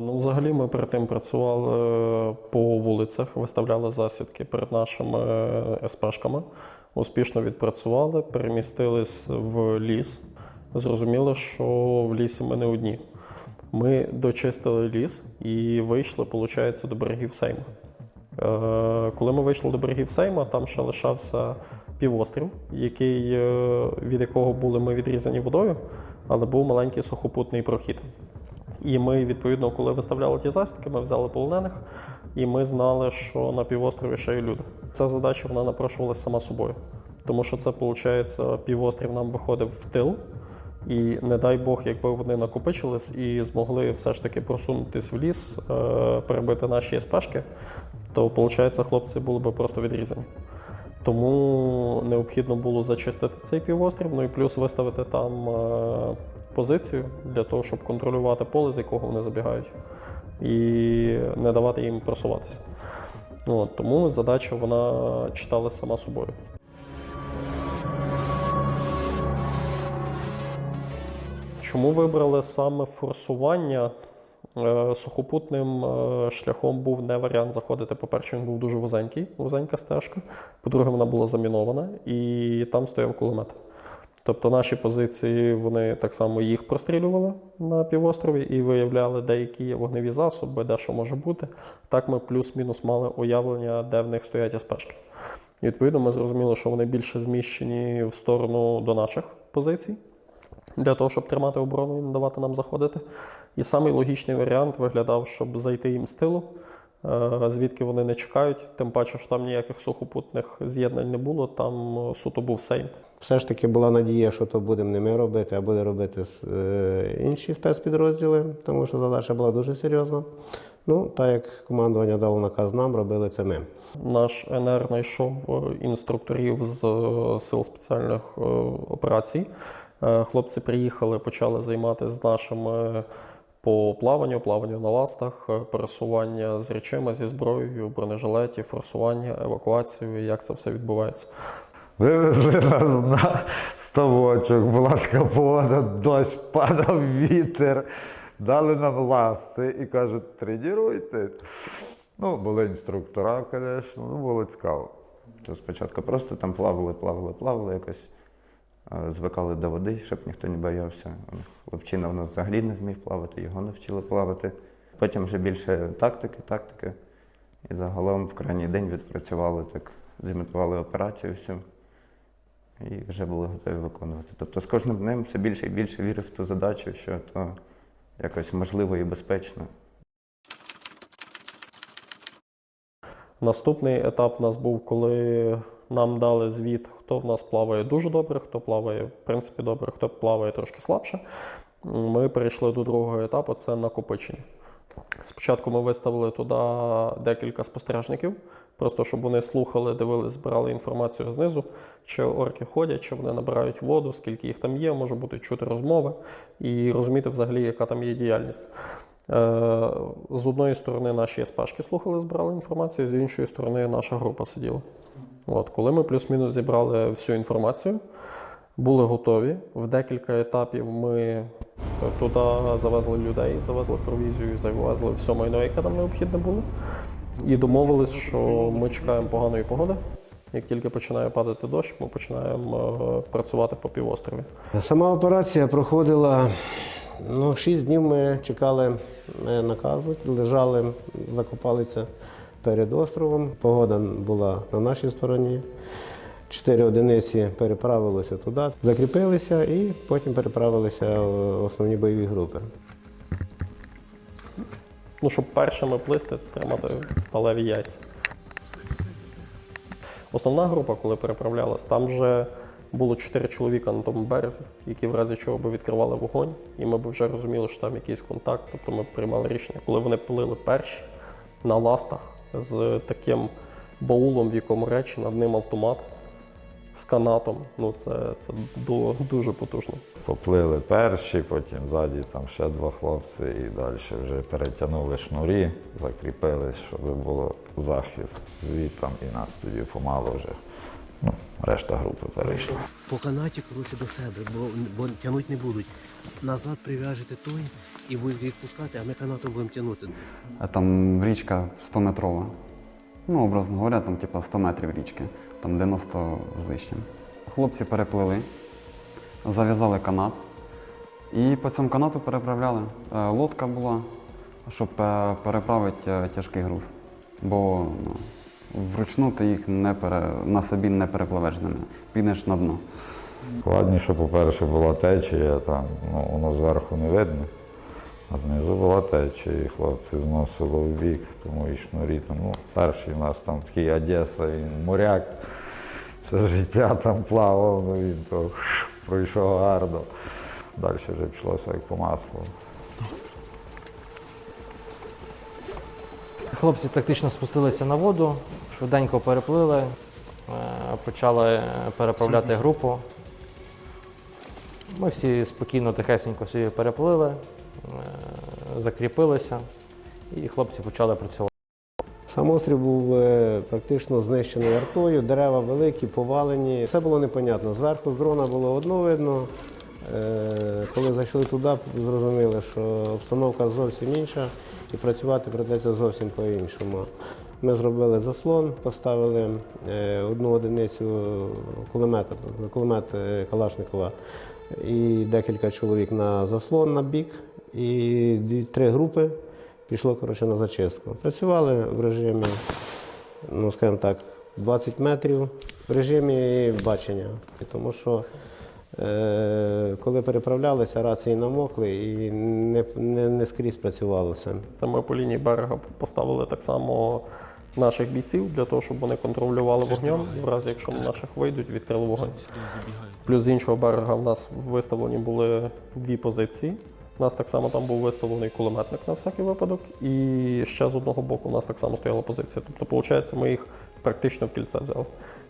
Ну, взагалі, ми перед тим працювали по вулицях, виставляли засідки перед нашими е, СПшками. Успішно відпрацювали, перемістились в ліс. Зрозуміли, що в лісі ми не одні. Ми дочистили ліс і вийшли, виходить, до берегів Сейма. Е, Коли ми вийшли до берегів Сейма, там ще лишався півострів, який, е, від якого були ми відрізані водою, але був маленький сухопутний прохід. І ми, відповідно, коли виставляли ті засідки, ми взяли полонених, і ми знали, що на півострові ще є люди. Ця задача вона напрошувалася сама собою. Тому що це, виходить, півострів нам виходив в тил, і не дай Бог, якби вони накопичились і змогли все ж таки просунутись в ліс, е, перебити наші СПшки, то, виходить, хлопці були б просто відрізані. Тому необхідно було зачистити цей півострів, ну і плюс виставити там е, позицію для того, щоб контролювати поле, з якого вони забігають, і не давати їм просуватися. Ну, От, тому задача вона читалася сама собою. Чому вибрали саме форсування? Е, Сухопутним е, шляхом був не варіант заходити. По-перше, він був дуже вузенький, вузенька стежка. По-друге, вона була замінована, і там стояв кулемет. Тобто наші позиції вони так само їх прострілювали на півострові і виявляли, де які є вогневі засоби, де що може бути. Так ми плюс-мінус мали уявлення, де в них стоять СПшки. І відповідно, ми зрозуміли, що вони більше зміщені в сторону до наших позицій для того, щоб тримати оборону і не давати нам заходити. І самий логічний варіант виглядав, щоб зайти їм з тилу, звідки вони не чекають. Тим паче, що там ніяких сухопутних з'єднань не було, там е, суто був сейм. Все ж таки була надія, що то будемо не ми робити, а буде робити е, інші спецпідрозділи, тому що задача була дуже серйозна. Ну, так як командування дало наказ нам, робили це ми. Наш НР знайшов е, інструкторів з е, сил спеціальних е, операцій. Е, Хлопці приїхали, почали займатися з нашими по плаванню, плаванню на ластах, е, пересування з речима, зі зброєю, бронежилеті, форсування, евакуацію, як це все відбувається. Вивезли нас на ставочок, була така погода, дощ, падав вітер, дали нам ласти і кажуть, тренуйтесь. Ну, були інструктора, звісно, ну було цікаво. То спочатку просто там плавали, плавали, плавали якось. Звикали до води, щоб ніхто не боявся. Хлопчина в нас взагалі не вмів плавати, його навчили плавати. Потім вже більше тактики, тактики. І загалом в крайній день відпрацювали так, зімітували операцію всю і вже були готові виконувати. Тобто з кожним днем все більше і більше вірив в ту задачу, що то якось можливо і безпечно. Наступний етап в нас був, коли нам дали звіт, хто в нас плаває дуже добре, хто плаває в принципі добре, хто плаває трошки слабше. Ми перейшли до другого етапу це накопичення. Спочатку ми виставили туди декілька спостережників, просто щоб вони слухали, дивились, збирали інформацію знизу, чи орки ходять, чи вони набирають воду, скільки їх там є, може бути чути розмови і розуміти взагалі, яка там є діяльність. Е, З одної сторони наші СПшки слухали, збирали інформацію, з іншої сторони наша група сиділа. От, коли ми плюс-мінус зібрали всю інформацію, були готові. В декілька етапів ми туди завезли людей, завезли провізію, завезли все майно, яке нам необхідне було. І домовились, що ми чекаємо поганої погоди. Як тільки починає падати дощ, ми починаємо е, працювати по півострові. Сама операція проходила ну, 6 днів. Ми чекали е, наказу, лежали, закопалися перед островом. Погода була на нашій стороні. Чотири одиниці переправилися туди, закріпилися і потім переправилися в основні бойові групи. Ну, щоб першими плисти, це тримати сталеві яйця. Основна група, коли переправлялась, там вже було чотири чоловіка на тому березі, які в разі чого би відкривали вогонь, і ми б вже розуміли, що там якийсь контакт. Тобто ми приймали рішення, коли вони плили перші на ластах з таким баулом, в якому речі над ним автомат з канатом. Ну це, це дуже потужно. Поплили перші, потім ззаді там ще два хлопці і далі вже перетягнули шнурі, закріпили, щоб було захист звітом, і нас тоді помало вже Ну, решта групи перейшла. По канаті, коротше, до себе, бо, бо тягнути не будуть. Назад прив'яжете той і будете відпускати, а ми канатом будемо тягнути. А Там річка 100-метрова. Ну, образно говоря, там типу 100 метрів річки, там 90 з лишнім. Хлопці переплили, зав'язали канат і по цьому канату переправляли. Е, Лодка була, щоб е, переправити е, тяжкий груз. Бо ну, вручну ти їх не пере... на собі не перепливеш ними, підеш на дно. Складніше, по-перше, була течія, там, ну, воно зверху не видно, а знизу була течія, і хлопці зносило в бік, тому і шнурі. там, Ну, перший у нас там такий Одеса, він моряк, все життя там плавав, ну він то пройшов гарно. Далі вже пішлося як по маслу. Хлопці тактично спустилися на воду, швиденько переплили, е, почали переправляти групу. Ми всі спокійно, тихесенько собі переплили, е, закріпилися, і хлопці почали працювати. Сам острів був е, практично знищений артою, дерева великі, повалені. Все було непонятно. Зверху з дрона було одно видно. Коли зайшли туди, зрозуміли, що обстановка зовсім інша і працювати придеться зовсім по-іншому. Ми зробили заслон, поставили е, одну одиницю кулемета, кулемет е, Калашникова і декілька чоловік на заслон на бік, і три групи пішло коротше, на зачистку. Працювали в режимі, ну скажімо так, 20 метрів в режимі бачення. Тому що е, коли переправлялися, рації намокли і не, не, не скрізь працювало все. Ми по лінії берега поставили так само наших бійців для того, щоб вони контролювали вогнем. В разі, якщо на наших вийдуть, відкрили вогонь. Плюс з іншого берега в нас виставлені були дві позиції. У нас так само там був виставлений кулеметник на всякий випадок, і ще з одного боку у нас так само стояла позиція. Тобто, виходить, ми їх практично в кільце взяли.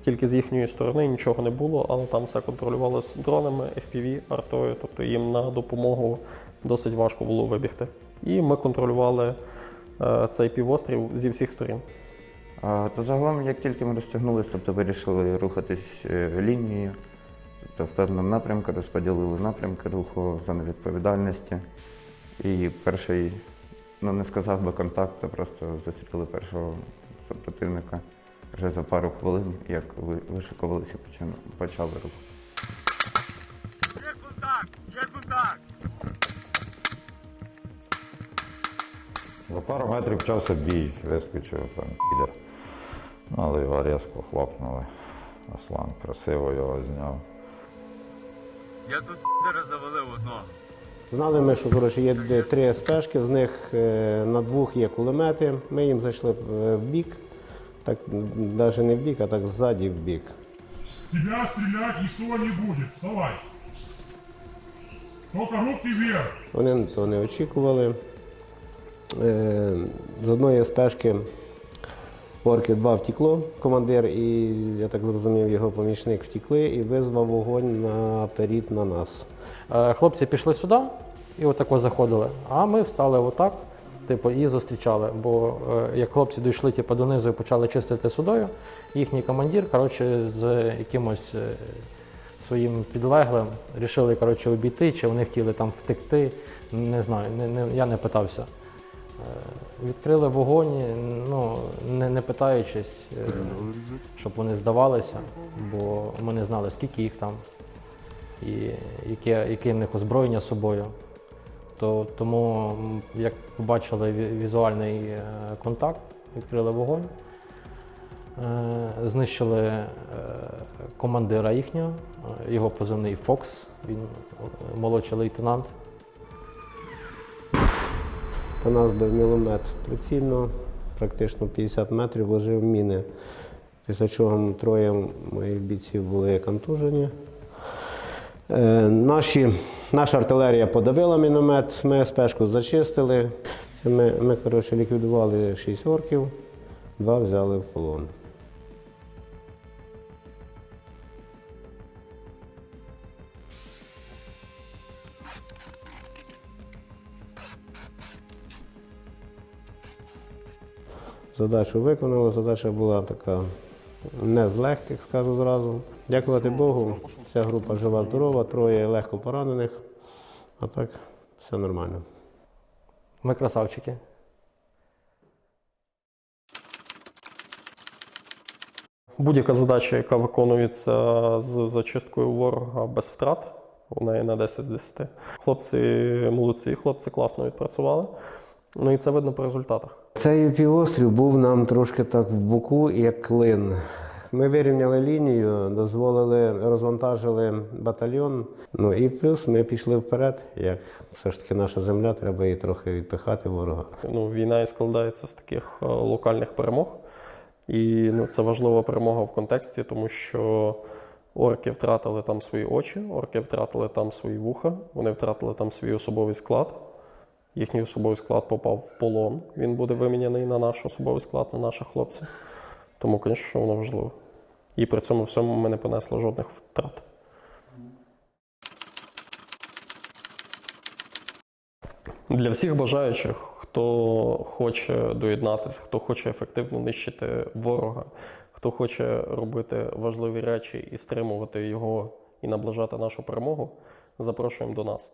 Тільки з їхньої сторони нічого не було, але там все контролювалося дронами, FPV, артою, тобто їм на допомогу досить важко було вибігти. І ми контролювали е, цей півострів зі всіх сторін. То загалом, як тільки ми розтягнулися, тобто вирішили рухатись е, лінією, тобто в певному напрямку розподілили напрямки руху, зони відповідальності. І перший, ну не сказав би контакт, а просто зустріли першого супротивника вже за пару хвилин, як ви- вишикувалися, почали, почали рух. За пару метрів почався бій, вискочив там підер. Але його різко хлопнули. Аслан красиво його зняв. Я тут завалив одного. Знали ми, що коротше, є три СПшки, з них е, на двох є кулемети. Ми їм зайшли е, в бік, так навіть не в бік, а так ззаді в бік. Тебя стрелять никто не будет. Вставай. Только руки вверх. Вони того не очікували. Е, З одної СПшки орки два втекло, командир і, я так зрозумів, його помічник втекли і визвав вогонь наперед на нас. Е, Хлопці пішли сюди і отако заходили, а ми встали отак, типу, і зустрічали. Бо е, як хлопці дійшли типу, донизу і почали чистити судою, їхній командир коротше, з якимось е, своїм підлеглим рішили коротше, обійти, чи вони хотіли там втекти. Не знаю, не, не, я не питався. Відкрили вогонь, ну, не, питаючись, е, щоб вони здавалися, бо ми не знали, скільки їх там і яке, яке в них озброєння з собою. То, тому, як побачили ві- візуальний е, контакт, відкрили вогонь, е, знищили командира їхнього, його позивний Фокс, він молодший лейтенант. По нас бив міломет прицільно, практично 50 метрів лежив міни. Після чого троє моїх бійців були контужені. Е, наші, наша артилерія подавила міномет, ми спешку зачистили. Ми, ми коротше, ліквідували 6 орків, два взяли в полон. Задачу виконали, задача була така Не з легких, скажу зразу. Дякувати Богу, вся група жива, здорова, троє легко поранених. А так все нормально. Ми красавчики. Будь-яка задача, яка виконується з зачисткою ворога без втрат, у неї на 10 з 10. Хлопці молодці, хлопці класно відпрацювали. Ну і це видно по результатах. Цей півострів був нам трошки так в боку, як клин. Ми вирівняли лінію, дозволили, розвантажили батальйон. Ну і плюс ми пішли вперед. Як все ж таки наша земля, треба її трохи відпихати ворога. Ну, війна і складається з таких е, локальних перемог. І ну, це важлива перемога в контексті, тому що орки втратили там свої очі, орки втратили там свої вуха, вони втратили там свій особовий склад. Їхній особовий склад попав в полон. Він буде виміняний на наш особовий склад, на наших хлопців. Тому, звісно, воно важливо. І при цьому всьому ми не понесли жодних втрат. Для всіх бажаючих, хто хоче доєднатися, хто хоче ефективно нищити ворога, хто хоче робити важливі речі і стримувати його і наближати нашу перемогу, запрошуємо до нас.